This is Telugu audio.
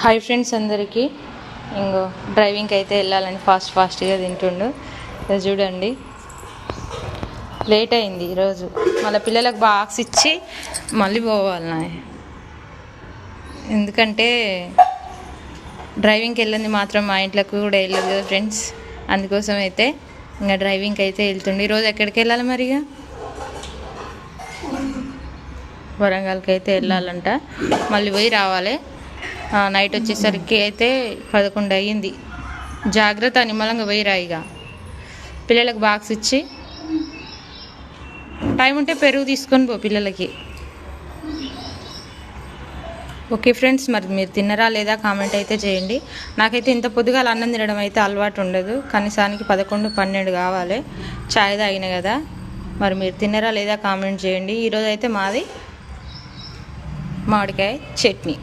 హాయ్ ఫ్రెండ్స్ అందరికీ. ఇంకో డ్రైవింగ్కి అయితే వెళ్ళాలని ఫాస్ట్ ఫాస్ట్గా తింటుండు. చూడండి. లేట్ అయింది ఈరోజు. మళ్ళీ పిల్లలకు బాక్స్ ఇచ్చి మళ్ళీ పోవాలి నా ఎందుకంటే డ్రైవింగ్కి వెళ్ళింది మాత్రం మా ఇంట్లోకి కూడా వెళ్ళదు కదా ఫ్రెండ్స్ అందుకోసం అయితే ఇంకా డ్రైవింగ్కి అయితే వెళ్తుండే. ఈరోజు ఎక్కడికి వెళ్ళాలి మరి ఇక వరంగల్కి అయితే వెళ్ళాలంట. మళ్ళీ పోయి రావాలి. నైట్ వచ్చేసరికి అయితే పదకొండు అయ్యింది. జాగ్రత్త నిమ్మలంగా పోయి రాయిగా పిల్లలకు బాక్స్ ఇచ్చి. టైం ఉంటే పెరుగు తీసుకొని పో పిల్లలకి. ఓకే ఫ్రెండ్స్ మరి మీరు తిన్నరా లేదా కామెంట్ అయితే చేయండి. నాకైతే ఇంత పొద్దుగా అన్నం తినడం అయితే అలవాటు ఉండదు. కనీసానికి పదకొండు పన్నెండు కావాలి. చాయ్ తాగిన కదా. మరి మీరు తిన్నరా లేదా కామెంట్ చేయండి. ఈరోజు అయితే మాది మామిడికాయ చట్నీ.